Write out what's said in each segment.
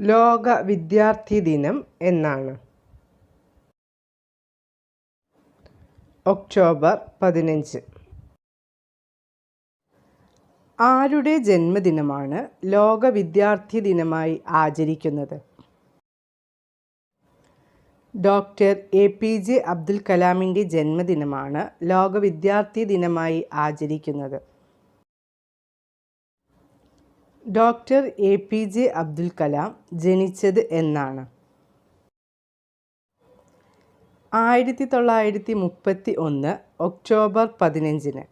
ലോക വിദ്യാർത്ഥി ദിനം എന്നാണ്. ഒക്ടോബർ പതിനഞ്ച്. ആരുടെ ജന്മദിനമാണ് ലോക വിദ്യാർത്ഥി ദിനമായി ആചരിക്കുന്നത്? Doctor A P J Abdul കലാമിന്റെ ജന്മദിനമാണ് ലോക വിദ്യാർത്ഥി ദിനമായി ആചരിക്കുന്നത്. Doctor A P J Abdul Kalam ജനിച്ചത് എന്നാണ്. ആയിരത്തി തൊള്ളായിരത്തി മുപ്പത്തി ഒന്ന് ഒക്ടോബർ പതിനഞ്ചിന്.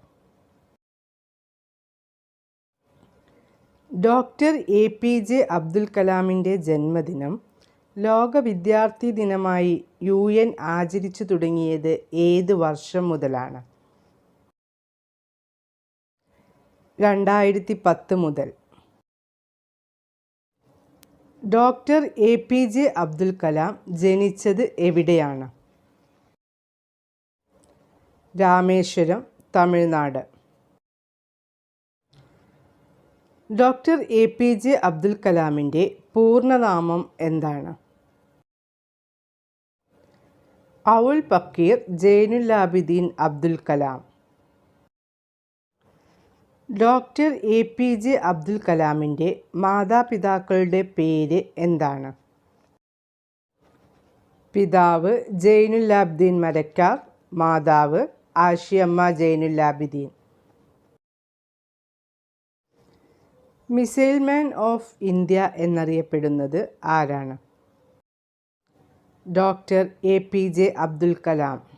Doctor A P J Abdul കലാമിന്റെ ജന്മദിനം ലോക വിദ്യാർത്ഥി ദിനമായി യു എൻ ആചരിച്ചു തുടങ്ങിയത് ഏത് വർഷം മുതലാണ്? രണ്ടായിരത്തി പത്ത് മുതൽ. Doctor A P J Abdul Kalam ജനിച്ചത് എവിടെയാണ്? Rameswaram Tamil Nadu. Doctor A P J Abdul കലാമിന്റെ പൂർണനാമം എന്താണ്? Avul Pakir Jainulabdeen Abdul Kalam. Doctor A P J Abdul കലാമിന്റെ മാതാപിതാക്കളുടെ പേര് എന്താണ്? പിതാവ് ജൈനുലാബ്ദീൻ മരക്കാർ മാതാവ് Ashiamma Jainulabdeen missile man of India എന്നറിയപ്പെടുന്നത് ആരാണ്? Doctor A P J Abdul Kalam.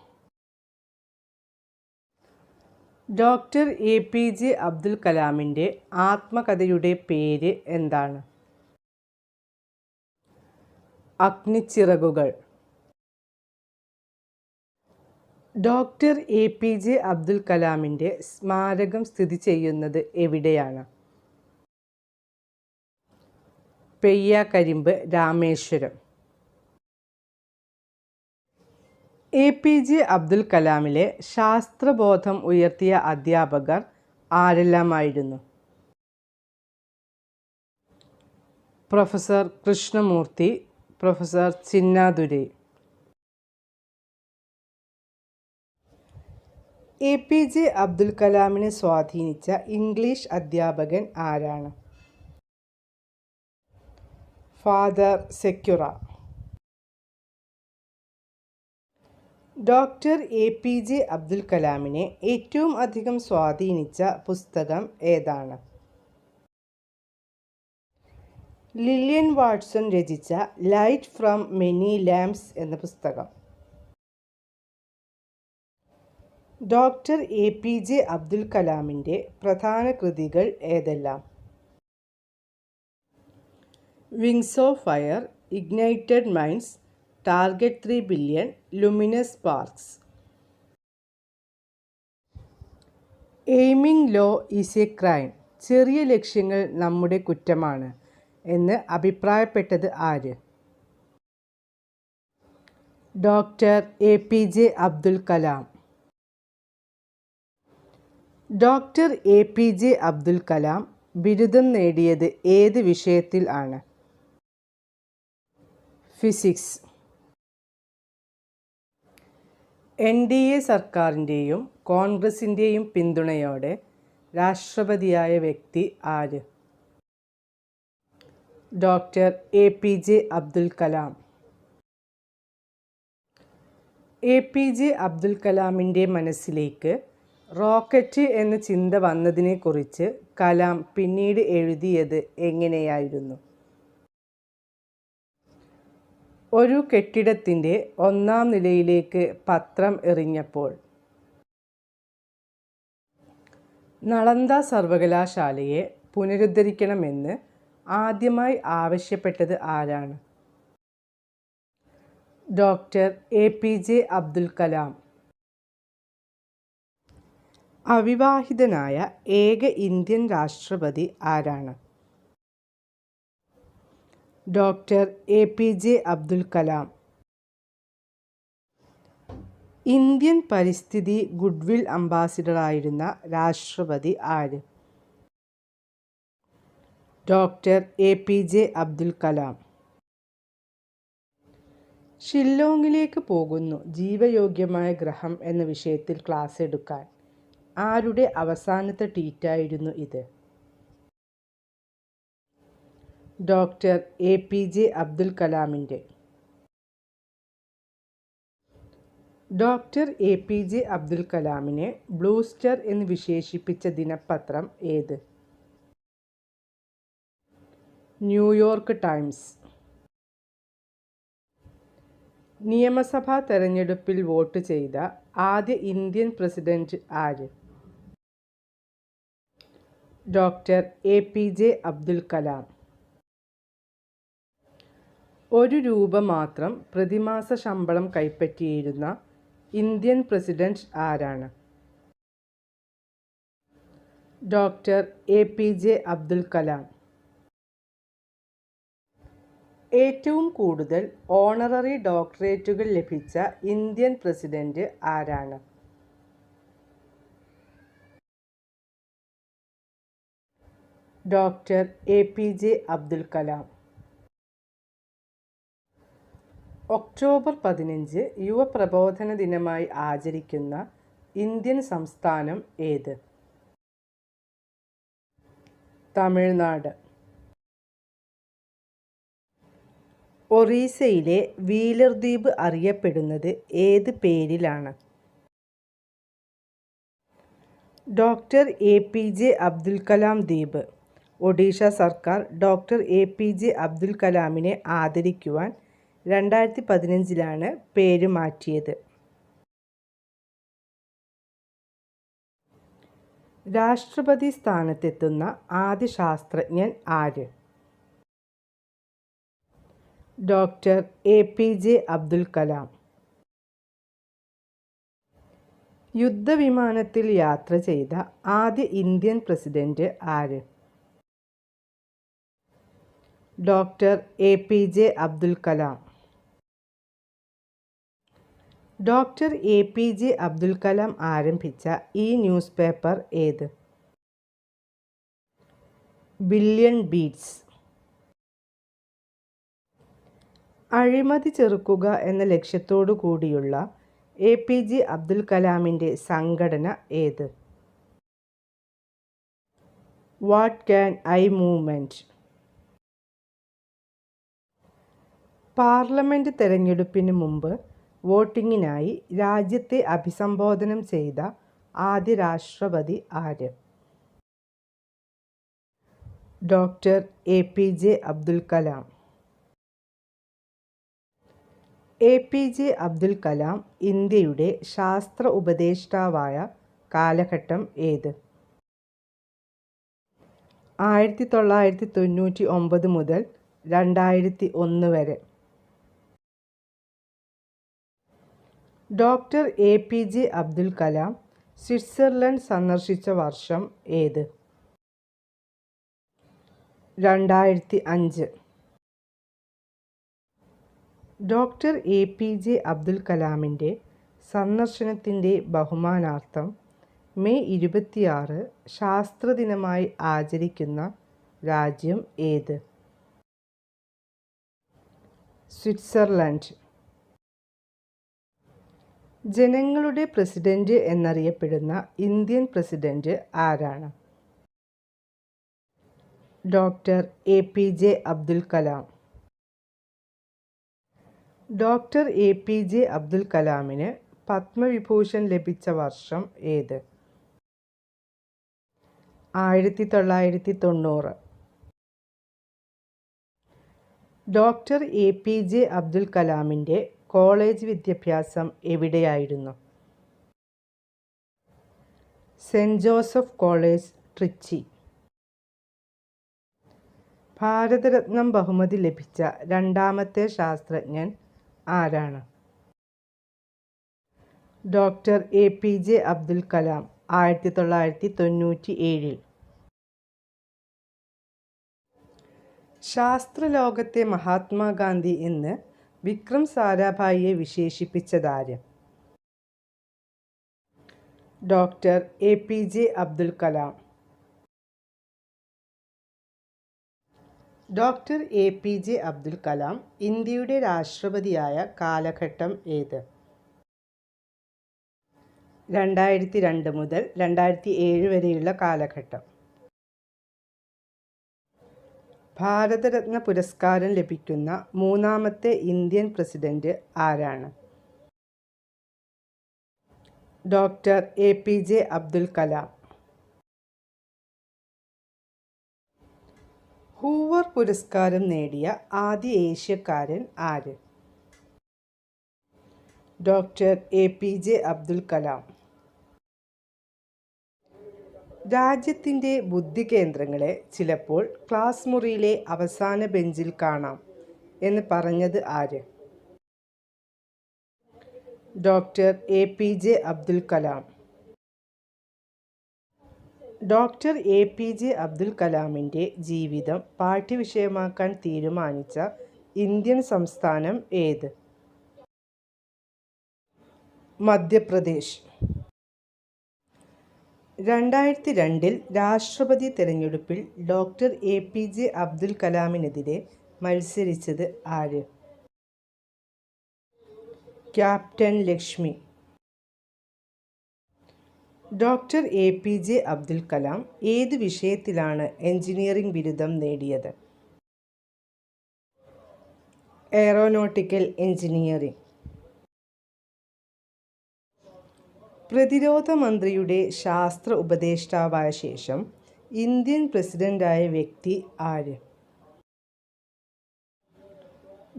Doctor A P J Abdul കലാമിന്റെ ആത്മകഥയുടെ പേര് എന്താണ്? അഗ്നിച്ചിറകുകൾ. Doctor A P J Abdul കലാമിന്റെ സ്മാരകം സ്ഥിതി ചെയ്യുന്നത് എവിടെയാണ്? Peikarumbu Rameswaram. A P J Abdul കലാമിലെ ശാസ്ത്രബോധം ഉയർത്തിയ അധ്യാപകർ ആരെല്ലാമായിരുന്നു? Professor Krishnamurthy professor Chinnadurai A P J Abdul കലാമിനെ സ്വാധീനിച്ച ഇംഗ്ലീഷ് അധ്യാപകൻ ആരാണ്? Father Sequeira. Doctor A P J Abdul കലാമിനെ ഏറ്റവും അധികം സ്വാധീനിച്ച പുസ്തകം ഏതാണ്? ലില്യൻ വാട്സൺ രചിച്ച ലൈറ്റ് ഫ്രം മെനി ലാംസ് എന്ന പുസ്തകം. Doctor A P J Abdul കലാമിന്റെ പ്രധാന കൃതികൾ ഏതെല്ലാം? Wings of fire ignited minds target three billion luminous sparks. Aiming low is a crime. ചെറിയ ലക്ഷ്യങ്ങൾ നമ്മുടെ കുറ്റമാണ് എന്ന് അഭിപ്രായപ്പെട്ടത് ആര്? Doctor A P J Abdul Kalam. Doctor A P J Abdul Kalam ബിരുദം നേടിയത് ഏത് വിഷയത്തിൽ ആണ്? ഫിസിക്സ്. എൻ ഡി എ സർക്കാരിന്റെയും കോൺഗ്രസിന്റെയും പിന്തുണയോടെ രാഷ്ട്രപതിയായ വ്യക്തി ആര്? Doctor A P J Abdul Kalam. A P J Abdul കലാമിന്റെ മനസ്സിലേക്ക് റോക്കറ്റ് എന്ന ചിന്ത വന്നതിനെക്കുറിച്ച് കലാം പിന്നീട് എഴുതിയത് എങ്ങനെയായിരുന്നു? ഒരു കെട്ടിടത്തിന്റെ ഒന്നാം നിലയിലേക്ക് പത്രം എറിഞ്ഞപ്പോൾ നളന്ദ സർവകലാശാലയെ പുനരുദ്ധരിക്കണമെന്ന് ആദ്യമായി ആവശ്യപ്പെട്ടത് ആരാണ്? Doctor A P J Abdul Kalam. അവിവാഹിതനായ ഏക ഇന്ത്യൻ രാഷ്ട്രപതി ആരാണ്? Doctor A P J Abdul Kalam. Indian പരിസ്ഥിതി ഗുഡ്വിൽ അംബാസിഡറായിരുന്ന രാഷ്ട്രപതി ആര്? Doctor A P J Abdul Kalam. ഷില്ലോങ്ങിലേക്ക് പോകുന്നു ജീവയോഗ്യമായ ഗ്രഹം എന്ന വിഷയത്തിൽ ക്ലാസ് എടുക്കാൻ. ആരുടെ അവസാനത്തെ ട്വീറ്റായിരുന്നു ഇത്? Doctor A P J Abdul കലാമിന്റെ. Doctor A P J Abdul കലാമിനെ ബ്ലൂസ്റ്റർ എന്ന് വിശേഷിപ്പിച്ച ദിനപത്രം ഏത്? New York Times. നിയമസഭാ തെരഞ്ഞെടുപ്പിൽ വോട്ട് ചെയ്ത ആദ്യ ഇന്ത്യൻ പ്രസിഡന്റ് ആര്? Doctor A P J Abdul Kalam. ഒരു രൂപ മാത്രം പ്രതിമാസ ശമ്പളം കൈപ്പറ്റിയിരുന്ന ഇന്ത്യൻ പ്രസിഡന്റ് ആരാണ്? Doctor A P J Abdul Kalam. ഏറ്റവും കൂടുതൽ ഓണററി ഡോക്ടറേറ്റുകൾ ലഭിച്ച ഇന്ത്യൻ പ്രസിഡന്റ് ആരാണ്? Doctor A P J Abdul Kalam. October പതിനഞ്ച് യുവ പ്രബോധന ദിനമായി ആചരിക്കുന്ന ഇന്ത്യൻ സംസ്ഥാനം ഏത്? തമിഴ്നാട്. ഒറീസയിലെ വീലർ ദ്വീപ് അറിയപ്പെടുന്നത് ഏത് പേരിലാണ്? Doctor A P J Abdul Kalam ദ്വീപ്. ഒഡീഷ സർക്കാർ doctor A P J Abdul കലാമിനെ ആദരിക്കുവാൻ രണ്ടായിരത്തി പതിനഞ്ചിലാണ് പേര് മാറ്റിയത്. രാഷ്ട്രപതി സ്ഥാനത്തെത്തുന്ന ആദ്യ ശാസ്ത്രജ്ഞൻ ആര്? Doctor A P J Abdul Kalam. യുദ്ധവിമാനത്തിൽ യാത്ര ചെയ്ത ആദ്യ ഇന്ത്യൻ പ്രസിഡന്റ് ആര്? Doctor A P J Abdul Kalam. Doctor A P J Abdul Kalam ആരംഭിച്ച ഈ ന്യൂസ് പേപ്പർ ഏത്? Billion beats. അഴിമതി ചെറുക്കുക എന്ന ലക്ഷ്യത്തോടു കൂടിയുള്ള എ പി ജെ അബ്ദുൽ കലാമിന്റെ സംഘടന ഏത്? What can I movement parliament തെരഞ്ഞെടുപ്പിന് മുമ്പ് വോട്ടിങ്ങിനായി രാജ്യത്തെ അഭിസംബോധനം ചെയ്ത ആദ്യ രാഷ്ട്രപതി ആര്? Doctor A P J Abdul Kalam. A P J Abdul Kalam ഇന്ത്യയുടെ ശാസ്ത്ര ഉപദേഷ്ടാവായ കാലഘട്ടം ഏത്? ആയിരത്തി തൊള്ളായിരത്തി തൊണ്ണൂറ്റി ഒമ്പത് മുതൽ രണ്ടായിരത്തി ഒന്ന് വരെ. Doctor A P J Abdul Kalam Switzerland സന്ദർശിച്ച വർഷം ഏത്? രണ്ടായിരത്തി അഞ്ച്. Doctor A P J Abdul കലാമിന്റെ സന്ദർശനത്തിന്റെ ബഹുമാനാർത്ഥം മെയ് ഇരുപത്തിയാറ് ശാസ്ത്രദിനമായി ആചരിക്കുന്ന രാജ്യം ഏത്? സ്വിറ്റ്സർലൻഡ്. ജനങ്ങളുടെ പ്രസിഡന്റ് എന്നറിയപ്പെടുന്ന ഇന്ത്യൻ പ്രസിഡന്റ് ആരാണ്? Doctor A P J Abdul Kalam. Doctor A P J Abdul കലാമിന് Padma Vibhushan ലഭിച്ച വർഷം ഏത്? ആയിരത്തി തൊള്ളായിരത്തി തൊണ്ണൂറ്. Doctor A P J Abdul കലാമിന്റെ കോളേജ് വിദ്യാഭ്യാസം എവിടെയായിരുന്നു? Saint Joseph college Trichy. ഭാരതരത്നം ബഹുമതി ലഭിച്ച രണ്ടാമത്തെ ശാസ്ത്രജ്ഞൻ ആരാണ്? Doctor A P J Abdul Kalam ആയിരത്തി തൊള്ളായിരത്തി തൊണ്ണൂറ്റി ഏഴിൽ ശാസ്ത്രലോകത്തെ മഹാത്മാഗാന്ധി എന്ന് വിക്രം സാരാഭായിയെ വിശേഷിപ്പിച്ചതാര്? Doctor A P J Abdul Kalam. Doctor A P J Abdul Kalam ഇന്ത്യയുടെ രാഷ്ട്രപതിയായ കാലഘട്ടം ഏത്? രണ്ടായിരത്തി രണ്ട് മുതൽ രണ്ടായിരത്തി ഏഴ് വരെയുള്ള കാലഘട്ടം. ഭാരതരത്ന പുരസ്കാരം ലഭിക്കുന്ന മൂന്നാമത്തെ ഇന്ത്യൻ പ്രസിഡന്റ് ആരാണ്? Doctor A P J Abdul Kalam. Hoover പുരസ്കാരം നേടിയ ആദ്യ ഏഷ്യക്കാരൻ ആര്? Doctor A P J Abdul Kalam. രാജ്യത്തിന്റെ ബുദ്ധി കേന്ദ്രങ്ങളെ ചിലപ്പോൾ ക്ലാസ് മുറിയിലെ അവസാന ബെഞ്ചിൽ കാണാം എന്ന് പറഞ്ഞത് ആര്? Doctor A P J Abdul Kalam. Doctor A P J Abdul കലാമിന്റെ ജീവിതം പാഠ്യവിഷയമാക്കാൻ തീരുമാനിച്ച ഇന്ത്യൻ സംസ്ഥാനം ഏത്? മധ്യപ്രദേശ്. രണ്ടായിരത്തി രണ്ടിൽ രാഷ്ട്രപതി തെരഞ്ഞെടുപ്പിൽ doctor A P J Abdul കലാമിനെതിരെ മത്സരിച്ചത് ആര്? Captain Lakshmi. Doctor A P J Abdul Kalam ഏത് വിഷയത്തിലാണ് എഞ്ചിനീയറിംഗ് ബിരുദം നേടിയത്? എയറോനോട്ടിക്കൽ എഞ്ചിനീയറിംഗ് പ്രതിരോധ മന്ത്രിയുടെ ശാസ്ത്ര ഉപദേഷ്ടാവായ ശേഷം ഇന്ത്യൻ പ്രസിഡന്റായ വ്യക്തി ആര്?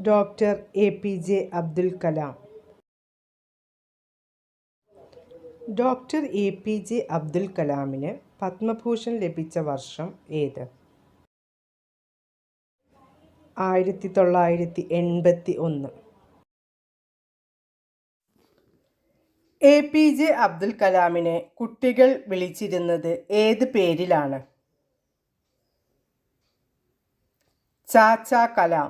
Doctor A P J Abdul Kalam. Doctor A P J Abdul കലാമിന് Padma Bhushan ലഭിച്ച വർഷം ഏത്? ആയിരത്തി തൊള്ളായിരത്തി എൺപത്തി ഒന്ന്. എ പി ജെ അബ്ദുൽ കലാമിനെ കുട്ടികൾ വിളിച്ചിരുന്നത് ഏത് പേരിലാണ്? Chacha Kalam.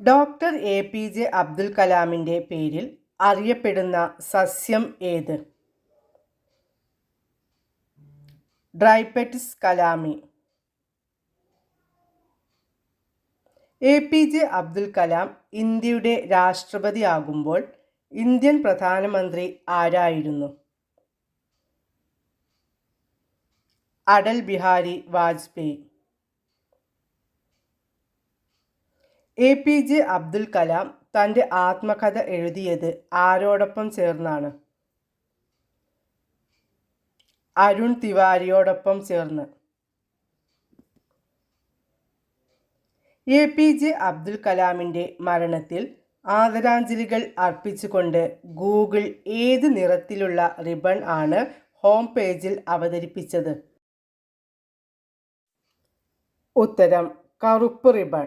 Doctor A P J Abdul കലാമിന്റെ പേരിൽ അറിയപ്പെടുന്ന സസ്യം ഏത്? Drypetes kalami. A P J Abdul Kalam ഇന്ത്യയുടെ രാഷ്ട്രപതി ആകുമ്പോൾ ഇന്ത്യൻ പ്രധാനമന്ത്രി ആരായിരുന്നു? Atal Bihari Vajpayee. A P J Abdul Kalam തന്റെ ആത്മകഥ എഴുതിയത് ആരോടൊപ്പം ചേർന്നാണ്? അരുൺ തിവാരിയോടൊപ്പം ചേർന്ന്. എ പി ജെ അബ്ദുൽ കലാമിന്റെ മരണത്തിൽ ആദരാഞ്ജലികൾ അർപ്പിച്ചുകൊണ്ട് ഗൂഗിൾ ഏത് നിറത്തിലുള്ള റിബൺ ആണ് ഹോം പേജിൽ അവതരിപ്പിച്ചത്? ഉത്തരം കറുപ്പ് റിബൺ.